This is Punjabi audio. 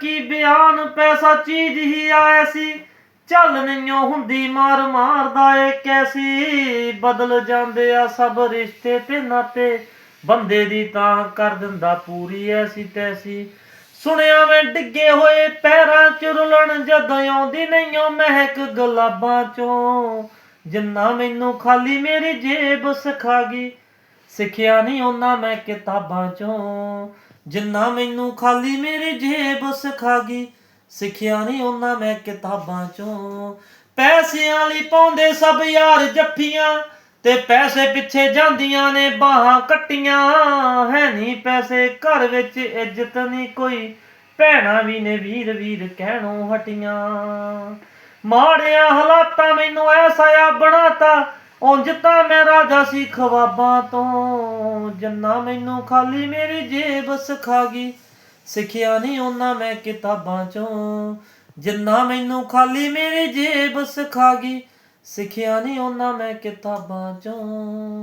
ਕੀ ਬਿਆਨ ਪੈਸਾ ਚੀਜ਼ ਹੀ ਆਇਆ ਚੱਲ ਨਹੀਂਓ ਹੁੰਦੀ, ਮਾਰ ਮਾਰਦਾ ਏ ਕੈਸੀ? ਬਦਲ ਜਾਂਦੇ ਆ ਸਭ ਰਿਸ਼ਤੇ ਤੇ ਨਾਤੇ। ਬੰਦੇ ਦੀ ਤਾਂ ਕਰ ਦਿੰਦਾ ਪੂਰੀ ਐਸੀ ਤੈਸੀ। ਸੁਣਿਆ ਮੈਂ ਡਿੱਗੇ ਹੋਏ ਪੈਰਾਂ ਚ ਰੁਲਣ ਜਦੋਂ ਆਉਂਦੀ ਨਹੀਂ ਓ ਮਹਿਕ ਗੁਲਾਬਾਂ ਚੋਂ। ਜਿੰਨਾ ਮੈਨੂੰ ਖਾਲੀ ਮੇਰੀ ਜੇਬ ਸਿਖਾਗੀ ਸਿੱਖਿਆ ਨਹੀਂ ਉਹਨਾਂ ਮੈਂ ਕਿਤਾਬਾਂ ਚੋਂ। ਜਿੰਨਾ ਮੈਨੂੰ ਖਾਲੀ ਮੇਰੀ ਜੇਬ ਸਿਖਾ ਗਈ, ਸਿੱਖਿਆ ਨਹੀਂ ਉਹਨਾਂ ਮੈਂ ਕਿਤਾਬਾਂ ਚੋਂ। ਪੈਸਿਆਂ ਲਈ ਪਾਉਂਦੇ ਸਭ ਯਾਰ ਜੱਫੀਆਂ, ਤੇ ਪੈਸੇ ਪਿੱਛੇ ਜਾਂਦੀਆਂ ਨੇ ਬਾਹਾਂ ਕੱਟੀਆਂ। ਹੈ ਨਹੀਂ ਪੈਸੇ, ਘਰ ਵਿੱਚ ਇੱਜ਼ਤ ਨਹੀਂ ਕੋਈ, ਭੈਣਾਂ ਵੀ ਨੇ ਵੀਰ ਵੀਰ ਕਹਿਣੋਂ ਹਟੀਆਂ। ਮਾੜਿਆ ਹਾਲਾਤਾਂ ਮੈਨੂੰ ਐਸਾ ਆ ਬਣਾਤਾ ਉਂਝ ਤਾਂ ਮੈਂ ਰਾਜਾ ਸੀ ਖਵਾਬਾਂ ਤੋਂ। ਜੰਨਾ ਮੈਨੂੰ ਖਾਲੀ ਮੇਰੀ ਜੇਬ ਸਿਖਾ ਗਈ, ਸਿੱਖਿਆ ਨਹੀਂ ਉਹਨਾਂ ਮੈਂ ਕਿਤਾਬਾਂ ਚੋਂ। ਜਿੰਨਾ ਮੈਨੂੰ ਖਾਲੀ ਮੇਰੀ ਜੇਬ ਸਿਖਾ ਗਈ, ਸਿੱਖਿਆ ਨਹੀਂ ਉਹਨਾਂ ਮੈਂ ਕਿਤਾਬਾਂ ਚੋਂ।